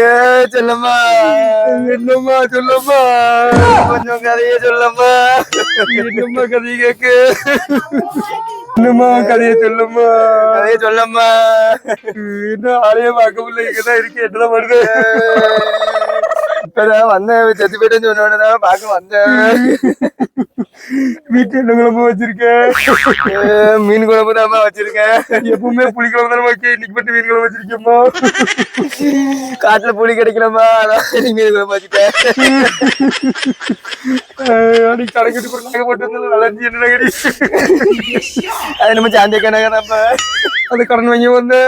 ஏ சொல்லம்மா. என்னம்மா சொல்லம்மா? கொஞ்சம் கதையே சொல்லம்மா. என்னம்மா கதையை கேக்கு என்னம்மா கதையை சொல்லம்மா? கதையை சொல்லம்மா. இன்னும் ஆளையே பார்க்க முடியல இங்கதான் இருக்கு என்ன பண்ணுது? இப்பதான் வந்தேன். செத்து போயிட்டேன்னு சொன்னோடனே பார்க்க வந்தேன். வீட்டு என்ன குழம்பு வச்சிருக்கேன். மீன் குழம்பு தான் வச்சிருக்கேன். எப்பவுமே புளி குழம்பு தானே வைக்க இன்னைக்கு மட்டும் மீன் குழம்பு வச்சிருக்கேம்மா. காட்டுல புளி கிடைக்கலமா அதான் மீன் குழம்பு வச்சுட்டேன். அன்னைக்கு கடைக்கிட்டு கூட நகை போட்டு அலர்ஜி என்ன நகடி? அது நம்ம சாந்தியக்கா நகை நம்ம கடன் வாங்கி வந்து.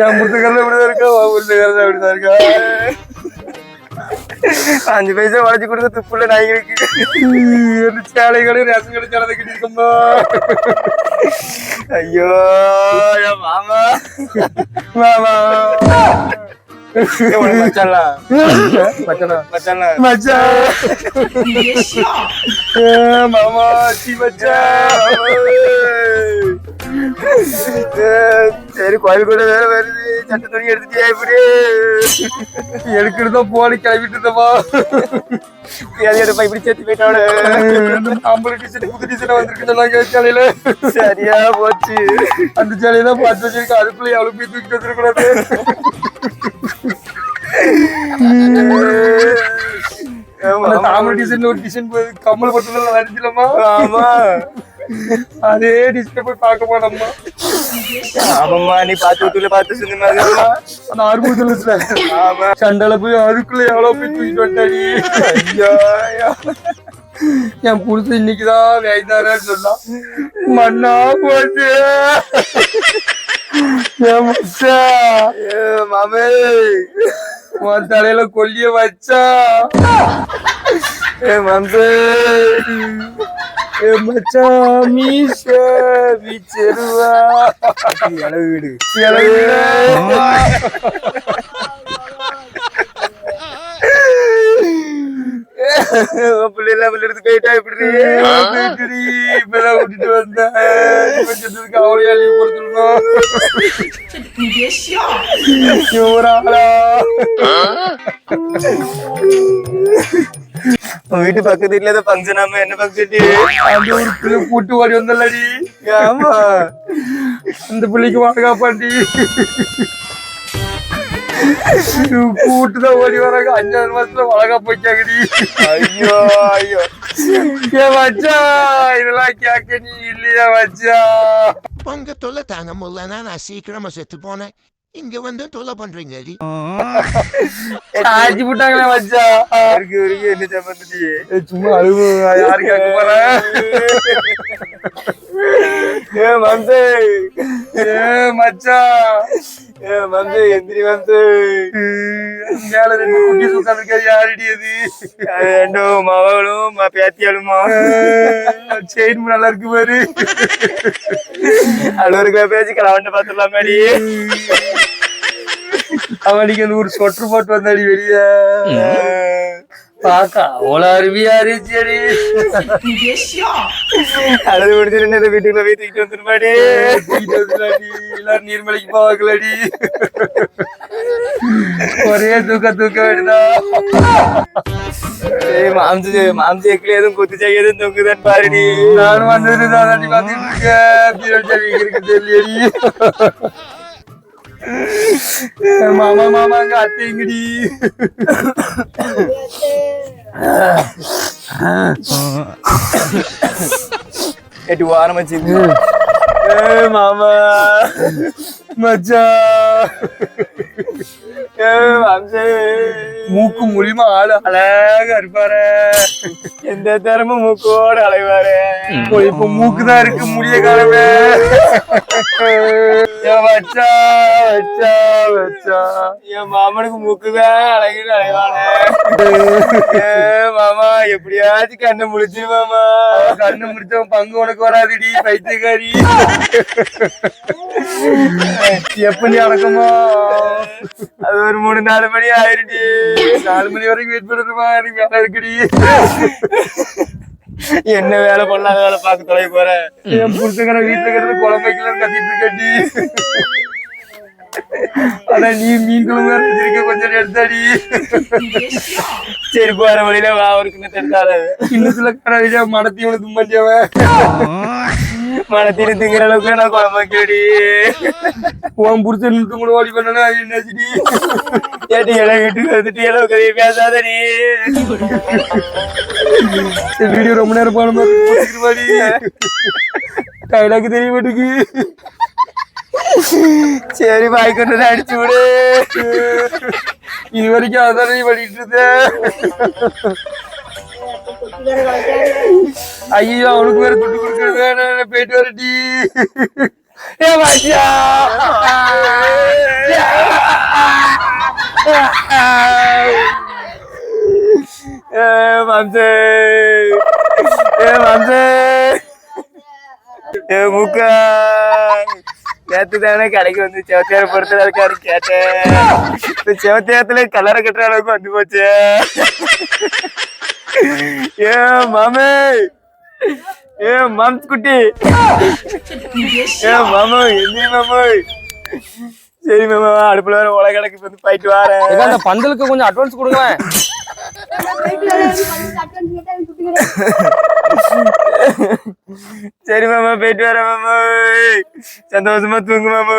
என் முத்துக்கல்ல இப்படிதான் இருக்கா? உன் முத்துக்கல்ல இப்படிதான் இருக்கா? அஞ்சு பைசா உடச்சு கொடுக்க துப்புள்ள நாய்களுக்கு சேலை கடை ரேஷன் கடை சேலை கட்டிருக்கோம்மா ஐயோ மாமா. மாமா. மாமா சரி கோயில் கூட வேற வருது. சட்ட துணி எடுத்துட்டியா இப்படி? எடுக்கிறதோ போன கிளம்பிட்டு இருந்தமா இப்படி சேர்த்து போயிட்டாடு ஆம்பளை டிஷர்ட் புது டிஷர்ட் வந்திருக்கு சொன்னாங்க சேலையில. சரியா போச்சு. அந்த சேலையை தான் பார்த்து வச்சிருக்க அதுக்குள்ள எவ்வளவு போய் தூக்கிட்டு வந்துடக்கூடாது தாமரை டிசைன் ஒரு டிசைன் கம்மல் போட்டு ஆமா. அதே டிஸ்பிளே போய் பார்க்க போனோம்மா ஆமாம்மா நீ பார்த்து விட்டுல பார்த்து சொன்ன அந்த ஆர்மூதல்ல ஆமா. சண்டல போய் அதுக்குள்ள எவ்வளவு போய் தூக்கிட்டு வந்தாடி ஐயோ என் புருஷன் இன்னைக்குதான் வேய்தாரன்னு சொன்னான் மண்ணா போச்சு. என் மச்சா? மாமே. உன் தலையில கொல்லிய வச்சா. ஏ மம்பே ஏ மச்சா மீச வீச்சருவா இளவு வீடு இளவு பிள்ளைல எடுத்து போயிட்டா இப்படி? போயிட்டுடி இப்பதான் விட்டுட்டு வந்தேன். அவளையா லீவ் கொடுத்துருந்தோம் ஒரு ஆளா? வீட்டு பக்கத்து வீட்டுல ஏதோ ஃபங்க்ஷன் ஆமா என்ன ஃபங்க்ஷன் கூட்டு ஓடி வந்தல்லடி ஆமா அந்த பிள்ளைக்கு பாதுகாப்பாண்டி கூட்டு தான் ஓடி வராங்க அஞ்சாறு மாசத்துல வழக்கா போய்க்காங்கடி ஐயோ ஐயோ ஏ மச்சா இதெல்லாம் கேட்க நீ இல்லையா மச்சா உங்க தொல்லை தாங்க முடியலன்னா நான் சீக்கிரமா செத்து போனேன் இங்க வந்து தொல்லை பண்றீங்க ஆச்சு விட்டாங்களே மச்சா. இருக்கு இருக்கு என்ன சம்பந்தி சும்மா அழுவு யாரு கேட்க போறேன் ஏ மம்சே ஏ மச்சா. ஏ மம்சே எந்திரி மம்சே மேல ரெண்டு குட்டி உட்காந்துருக்காரு யாரடி அது? ரெண்டும் மகளும் பேத்தியாளுமா? செயின் நல்லா இருக்கு பாரு. அழுவருக்கு பேச்சு கிளவண்ட பாத்துடலாமாடி அவனுக்கு அந்த ஒரு சொட்டர் போட்டு வந்தாடி வெளிய. பாக்கா அவ்வளவு அருமையா இருந்துச்சடி. அழுது முடிச்சுட்டு இந்த வீட்டுக்குள்ள போய் தூக்கிட்டு வந்துருமாடி. எல்லாரும் நீர்மலைக்கு போவாங்களடி. ஒரே தூக்க தூக்க வேண்டுதா மாம்சு மாம்சு எக்கில எதுவும் குத்து செய்ய எதுவும் தூக்குதான் பாருடி. நானும் வந்தது தான் பார்த்துட்டு இருக்கேன். மாமா மாமா அங்க எட்டு வாரம் வச்சு மாமா. மச்சா. ஏ மூக்கு மூலியமா ஆளு அழகா இருப்பாரு. எந்த திறமும் மூக்கோட அலைவாரு. இப்போ இப்ப மூக்கு தான் இருக்கு முடிய காலமே. மச்சா. வச்சா வச்சா வச்சா என் மாமனுக்கு மூக்கு தான் அழகுன்னு ஏ மாமா எப்படியாச்சும் கண்ணை முழிச்சிரு மாமா கண்ணு முடிச்சவன் பங்கு உனக்கு வராதுடி பைத்தியக்காரி எப்படி அடக்கமா அது ஒரு மூணு நாலு மணி ஆயிருடி நாலு மணி வரைக்கும் வெயிட் பண்ணுறமா எனக்கு வேலை இருக்குடி என்ன வேலை பண்ணாத வேலை பார்க்க தொலை போறேன் என் புருஷங்கிற வீட்டுல கிடந்து குழம்பு வைக்கலன்னு கத்திட்டு இருக்கடி ஆனா நீ மீன் குழம்பு வேற கொஞ்சம் எடுத்தாடி. சரி போற வழியில வா அவருக்கு கிண்ணத்தை இன்னும் கிண்ணத்துல கடை மனத்தையும் உனக்கு தும்மண்டியவன் மனத்தில திங்கிற அளவுக்கு நான் குழம்பு கேடி உன் புருஷன் கூட ஓடி பண்ணனா அது என்னச்சுடி? ஏட்டி இடம் வீட்டுக்கு வந்துட்டு இளவு கதையை பேசாதடி. வீடியோ ரொம்ப நேரம் போன மாதிரி டைலாக் தெரிய மாட்டேங்குது சரி பாய் கொண்டு அடிச்சு விடு. இது வரைக்கும் அதான் பண்ணிட்டு இருந்த. ஐயோ அவனுக்கு வேற துட்டு கொடுக்கறது நான் போயிட்டு வரட்டி ஏ பாட்டியா மாம்சே ஏ மாம்சே ஏ முக்கா பார்த்து தானே கடைக்கு வந்து செவத்தியார பொறுத்த இருக்காரு கேட்டேன். இந்த செவத்தியாரத்துல கலரை கட்டுற அளவுக்கு வந்து போச்சு. ஏ மாமே. ஏ மாம்ஸ் குட்டி ஏ மாமா என்ன மாமா. சரி மாமா அடுப்புல வேற உலக கணக்கு வந்து போயிட்டு வரேன். அந்த பந்தலுக்கு கொஞ்சம் அட்வான்ஸ் கொடுங்களேன். சரி மாமா போயிட்டு வரேன் மாமா. சந்தோஷமா தூங்கு மாமா.